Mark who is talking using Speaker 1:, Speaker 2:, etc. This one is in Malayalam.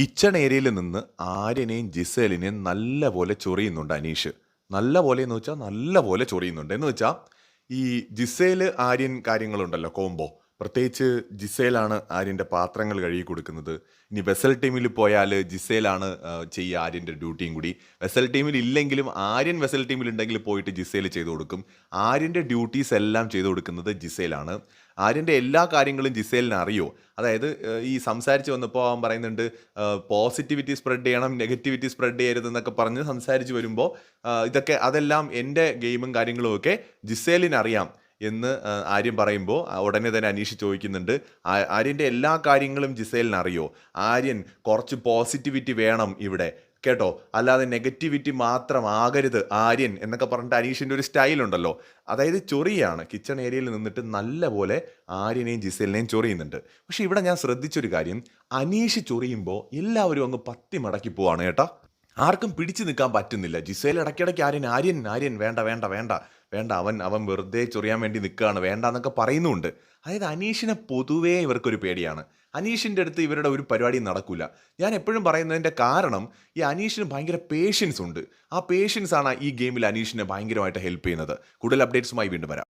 Speaker 1: കിച്ചൺ ഏരിയയിൽ നിന്ന് ആര്യനെയും ജിസേലിനെയും നല്ലപോലെ ചൊറിയുന്നുണ്ട് അനീഷ്. നല്ല പോലെ എന്ന് വെച്ചാൽ നല്ല പോലെ ചൊറിയുന്നുണ്ട്. എന്ന് വെച്ചാൽ ഈ ജിസേൽ ആര്യൻ കാര്യങ്ങളുണ്ടല്ലോ കോംബോ. പ്രത്യേകിച്ച് ജിസേലാണ് ആര്യന്റെ പാത്രങ്ങൾ കഴുകി കൊടുക്കുന്നത്. ഇനി വെസൽ ടീമിൽ പോയാൽ ജിസേലാണ് ചെയ്യുക ആര്യന്റെ ഡ്യൂട്ടിയും കൂടി. വെസൽ ടീമിൽ ഇല്ലെങ്കിലും ആര്യൻ വെസൽ ടീമിൽ ഉണ്ടെങ്കിൽ പോയിട്ട് ജിസേൽ ചെയ്തു കൊടുക്കും. ആര്യന്റെ ഡ്യൂട്ടീസ് എല്ലാം ചെയ്തു കൊടുക്കുന്നത് ജിസേലാണ്. ആര്യന്റെ എല്ലാ കാര്യങ്ങളും ജിസേലിന് അറിയോ? അതായത് ഈ സംസാരിച്ച് വന്നപ്പോൾ അവൻ പറയുന്നുണ്ട് പോസിറ്റിവിറ്റി സ്പ്രെഡ് ചെയ്യണം നെഗറ്റിവിറ്റി സ്പ്രെഡ് ചെയ്യരുത് എന്നൊക്കെ പറഞ്ഞ് സംസാരിച്ച് വരുമ്പോൾ ഇതൊക്കെ അതെല്ലാം എന്റെ ഗെയിമും കാര്യങ്ങളും ഒക്കെ ജിസേലിന് അറിയാം. എന്ന് ആര്യം പറയുമ്പോൾ ഉടനെ തന്നെ അനീഷ് ചോദിക്കുന്നുണ്ട് ആര്യന്റെ എല്ലാ കാര്യങ്ങളും ജിസേലിന് അറിയോ ആര്യൻ കുറച്ച് പോസിറ്റിവിറ്റി വേണം ഇവിടെ. കേട്ടോ? അല്ലാതെ നെഗറ്റിവിറ്റി മാത്രം ആകരുത് ആര്യൻ എന്നൊക്കെ പറഞ്ഞിട്ട് അനീഷിന്റെ ഒരു സ്റ്റൈലുണ്ടല്ലോ അതായത് ചൊറിയാണ്. കിച്ചൺ ഏരിയയിൽ നിന്നിട്ട് നല്ലപോലെ ആര്യനെയും ജിസേലിനെയും ചൊറിയുന്നുണ്ട്. പക്ഷെ ഇവിടെ ഞാൻ ശ്രദ്ധിച്ചൊരു കാര്യം. അനീഷ് ചൊറിയുമ്പോൾ എല്ലാവരും അങ്ങ് പത്തി മടക്കി പോവാണ് കേട്ടോ. ആർക്കും പിടിച്ചു നിൽക്കാൻ പറ്റുന്നില്ല. ജിസേൽ ഇടയ്ക്കിടയ്ക്ക് ആര്യൻ ആര്യൻ ആര്യൻ വേണ്ട വേണ്ട വേണ്ട. വേണ്ട അവൻ അവൻ വെറുതെ ചൊറിയാൻ വേണ്ടി നിൽക്കുകയാണ്. വേണ്ട എന്നൊക്കെ പറയുന്നുണ്ട്. അതായത് അനീഷിനെ പൊതുവേ ഇവർക്കൊരു പേടിയാണ്. അനീഷിന്റെ അടുത്ത് ഇവരുടെ ഒരു പരിപാടി നടക്കില്ല ഞാൻ എപ്പോഴും പറയുന്നതിന്റെ കാരണം ഈ അനീഷിന് ഭയങ്കര പേഷ്യൻസ് ഉണ്ട്. ആ പേഷ്യൻസ് ആണ് ഈ ഗെയിമിൽ അനീഷിനെ ഭയങ്കരമായിട്ട് ഹെൽപ്പ് ചെയ്യുന്നത്. കൂടുതൽ അപ്ഡേറ്റ്സുമായി വീണ്ടും വരാം.